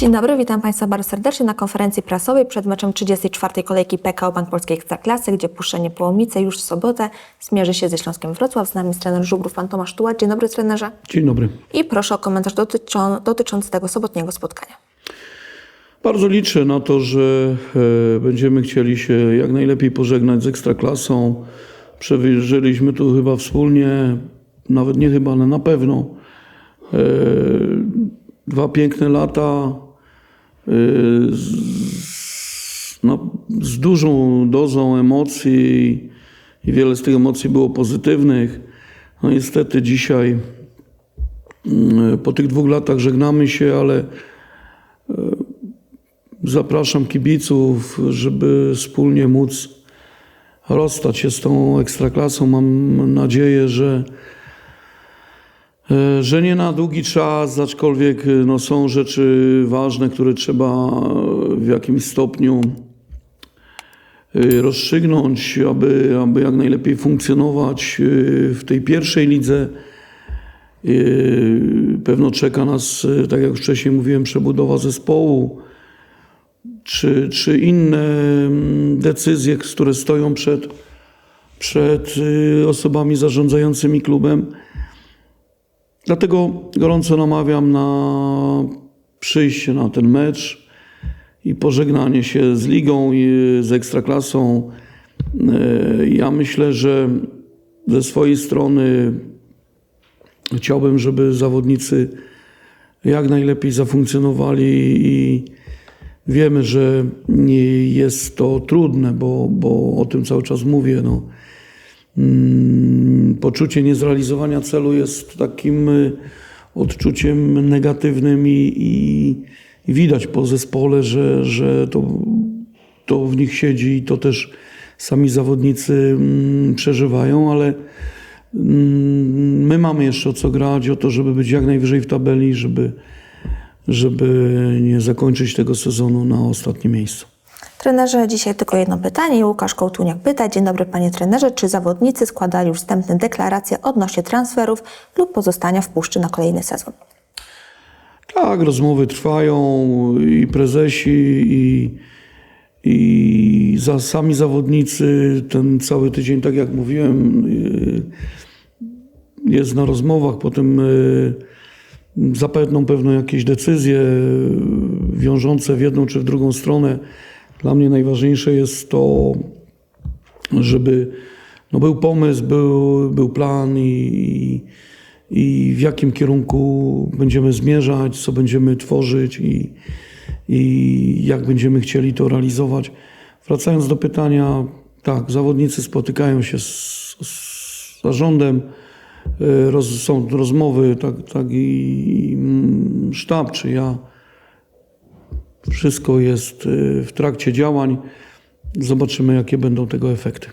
Dzień dobry, witam Państwa bardzo serdecznie na konferencji prasowej przed meczem 34. kolejki PKO Bank Polskiej Ekstraklasy, gdzie Puszczenie Połomice już w sobotę zmierzy się ze Śląskiem Wrocław. Z nami jest trener Żubrów, Pan Tomasz Tułacz. Dzień dobry trenerze. Dzień dobry. I proszę o komentarz dotyczą, dotyczący tego sobotniego spotkania. Bardzo liczę na to, że e, będziemy chcieli się jak najlepiej pożegnać z Ekstraklasą. Przeżyliśmy tu chyba wspólnie, nawet nie chyba, ale na pewno, e, dwa piękne lata z, no, z dużą dozą emocji i wiele z tych emocji było pozytywnych. No niestety dzisiaj mm, po tych dwóch latach żegnamy się, ale Zapraszam kibiców, żeby wspólnie móc rozstać się z tą ekstraklasą. Mam nadzieję, że, że nie na długi czas, aczkolwiek no, są rzeczy ważne, które trzeba w jakimś stopniu rozstrzygnąć, aby, aby jak najlepiej funkcjonować w tej pierwszej lidze. Pewno czeka nas, tak jak wcześniej mówiłem, przebudowa zespołu czy, czy inne mm, decyzje, które stoją przed, przed y, osobami zarządzającymi klubem. Dlatego gorąco namawiam na przyjście na ten mecz i pożegnanie się z ligą i z ekstraklasą. Y, Ja myślę, że ze swojej strony chciałbym, żeby zawodnicy jak najlepiej zafunkcjonowali i Wiemy, że jest to trudne, bo, bo o tym cały czas mówię. No. Mm, Poczucie niezrealizowania celu jest takim y, odczuciem negatywnym i, i, i widać po zespole, że, że to, to w nich siedzi i to też sami zawodnicy mm, przeżywają, ale mm, my mamy jeszcze o co grać, o to, żeby być jak najwyżej w tabeli, żeby żeby nie zakończyć tego sezonu na ostatnim miejscu. Trenerze, dzisiaj tylko jedno pytanie. Łukasz Kołtuniak pyta. Dzień dobry panie trenerze. Czy zawodnicy składali już wstępne deklaracje odnośnie transferów lub pozostania w puszczy na kolejny sezon? Tak, rozmowy trwają i prezesi, i, i za, sami zawodnicy. Ten cały tydzień, tak jak mówiłem, y, jest na rozmowach. Potem y, zapewną pewno jakieś decyzje wiążące w jedną czy w drugą stronę. Dla mnie najważniejsze jest to, żeby no był pomysł, był, był plan i, i w jakim kierunku będziemy zmierzać, co będziemy tworzyć i, i jak będziemy chcieli to realizować. Wracając do pytania, tak, zawodnicy spotykają się z, z zarządem, roz, są rozmowy, tak, tak i mm, sztab, czy ja. Wszystko jest y, w trakcie działań. Zobaczymy, jakie będą tego efekty.